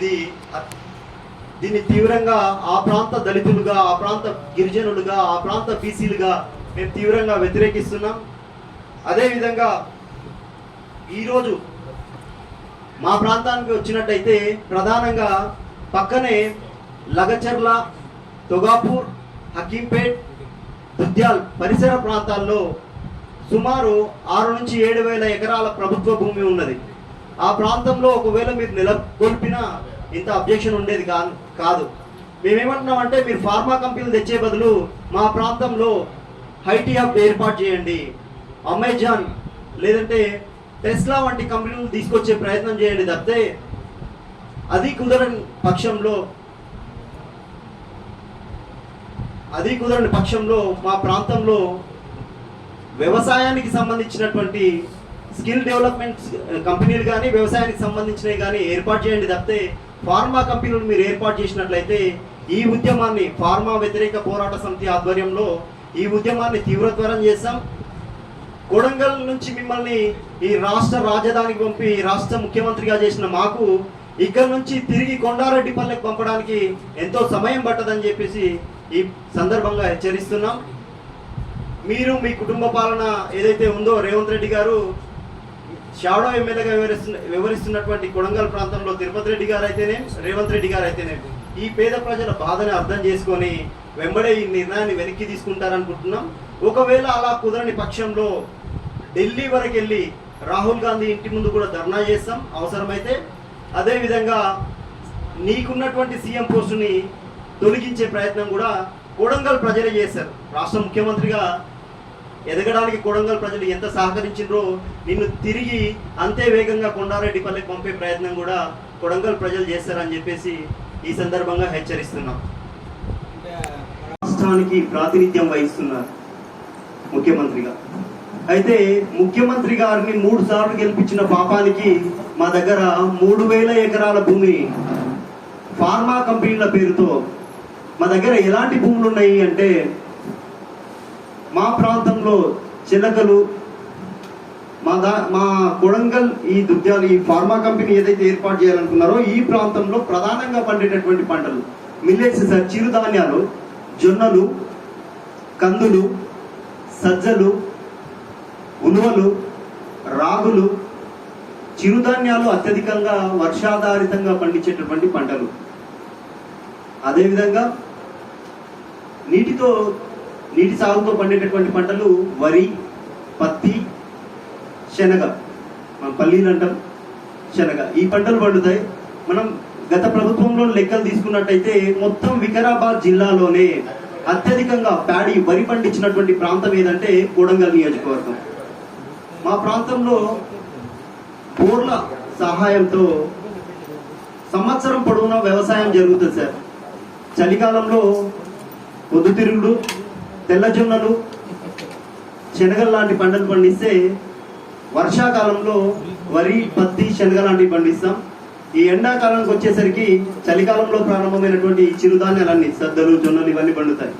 ఇది దీన్ని తీవ్రంగా ఆ ప్రాంత దళితులుగా ఆ ప్రాంత గిరిజనులుగా ఆ ప్రాంత బీసీలుగా మేము తీవ్రంగా వ్యతిరేకిస్తున్నాం. అదేవిధంగా ఈరోజు మా ప్రాంతానికి వచ్చినట్టయితే ప్రధానంగా పక్కనే లగచర్ల తొగాపూర్ హకీంపేట్ దుద్యాల్ పరిసర ప్రాంతాల్లో సుమారు ఆరు నుంచి ఏడు వేల ఎకరాల ప్రభుత్వ భూమి ఉన్నది. ఆ ప్రాంతంలో ఒకవేళ మీరు నెలకొల్పినా ఇంత అబ్జెక్షన్ ఉండేది కా కాదు. మేమేమంటున్నామంటే మీరు ఫార్మా కంపెనీలు తెచ్చే బదులు మా ప్రాంతంలో హైటీ హబ్ ఏర్పాటు చేయండి. అమెజాన్ లేదంటే టెస్లా వంటి కంపెనీలు తీసుకొచ్చే ప్రయత్నం చేయండి తప్పితే అది కుదరని పక్షంలో అది కుదరని పక్షంలో మా ప్రాంతంలో వ్యవసాయానికి సంబంధించినటువంటి స్కిల్ డెవలప్మెంట్ కంపెనీలు కానీ వ్యవసాయానికి సంబంధించినవి కానీ ఏర్పాటు చేయండి తప్పితే ఫార్మా కంపెనీలు మీరు ఏర్పాటు చేసినట్లయితే ఈ ఉద్యమాన్ని ఫార్మా వ్యతిరేక పోరాట సమితి ఆధ్వర్యంలో ఈ ఉద్యమాన్ని తీవ్రతరం చేస్తాం కొడంగల్ నుంచి మిమ్మల్ని ఈ రాష్ట్ర రాజధానికి పంపి రాష్ట్ర ముఖ్యమంత్రిగా చేసిన మాకు ఇక్కడ నుంచి తిరిగి కొండారెడ్డిపల్లెకి పంపడానికి ఎంతో సమయం పట్టదని చెప్పేసి ఈ సందర్భంగా హెచ్చరిస్తున్నాం. మీరు మీ కుటుంబ పాలన ఏదైతే ఉందో రేవంత్ రెడ్డి గారు షాడో ఎమ్మెల్యేగా వివరిస్తున్న వివరిస్తున్నటువంటి కొడంగల్ ప్రాంతంలో తిరుపతి రెడ్డి గారు అయితేనే రేవంత్ రెడ్డి గారు అయితేనే ఈ పేద ప్రజల బాధని అర్థం చేసుకొని వెంబడే ఈ నిర్ణయాన్ని వెనక్కి తీసుకుంటారనుకుంటున్నాం. ఒకవేళ అలా కుదరని పక్షంలో ఢిల్లీ వరకు వెళ్ళి రాహుల్ గాంధీ ఇంటి ముందు కూడా ధర్నా చేస్తాం అవసరమైతే. అదేవిధంగా నీకున్నటువంటి సీఎం పోస్టుని తొలగించే ప్రయత్నం కూడా కొడంగల్ ప్రజలే చేశారు. రాష్ట్ర ముఖ్యమంత్రిగా ఎదగడానికి కొడంగల్ ప్రజలు ఎంత సహకరించిండ్రో నిన్ను తిరిగి అంతే వేగంగా కొండారెడ్డిపల్లికి పంపే ప్రయత్నం కూడా కొడంగల్ ప్రజలు చేస్తారని చెప్పేసి ఈ సందర్భంగా హెచ్చరిస్తున్నాం. రాష్ట్రానికి ప్రాతినిధ్యం వహిస్తున్నారు ముఖ్యమంత్రిగా. అయితే ముఖ్యమంత్రి గారిని మూడు సార్లు గెలిపించిన పాపానికి మా దగ్గర మూడు వేల ఎకరాల భూమి ఫార్మా కంపెనీల పేరుతో మా దగ్గర ఎలాంటి భూములు ఉన్నాయి అంటే మా ప్రాంతంలో చిలకలు మా దా మా కొడంగల్ ఈ దుద్యాలు ఈ ఫార్మా కంపెనీ ఏదైతే ఏర్పాటు చేయాలనుకున్నారో ఈ ప్రాంతంలో ప్రధానంగా పండేటటువంటి పంటలు మిల్లెట్స్ సార్ చిరుధాన్యాలు జొన్నలు కందులు సజ్జలు ఉలువలు రాగులు చిరుధాన్యాలు అత్యధికంగా వర్షాధారితంగా పండించేటటువంటి పంటలు. అదేవిధంగా నీటితో నీటి సాగుతో పండేటటువంటి పంటలు వరి పత్తి శనగ. మనం పల్లీలు అంటాం శనగ. ఈ పంటలు పండుతాయి. మనం గత ప్రభుత్వంలో లెక్కలు తీసుకున్నట్టయితే మొత్తం వికారాబాద్ జిల్లాలోనే అత్యధికంగా ప్యాడీ వరి పండించినటువంటి ప్రాంతం ఏదంటే కోడంగల్ నియోజకవర్గం. మా ప్రాంతంలో బోర్ల సహాయంతో సంవత్సరం పొడవునా వ్యవసాయం జరుగుతుంది సార్. చలికాలంలో పొద్దుతిరుగుడు తెల్లజొన్నలు శనగలు లాంటి పంటలు పండిస్తే వర్షాకాలంలో వరి పత్తి శనగ లాంటివి పండిస్తాం. ఈ ఎండాకాలానికి వచ్చేసరికి చలికాలంలో ప్రారంభమైనటువంటి ఈ చిరుధాన్యాలన్నీ సద్దలు జొన్నలు ఇవన్నీ పండుతాయి.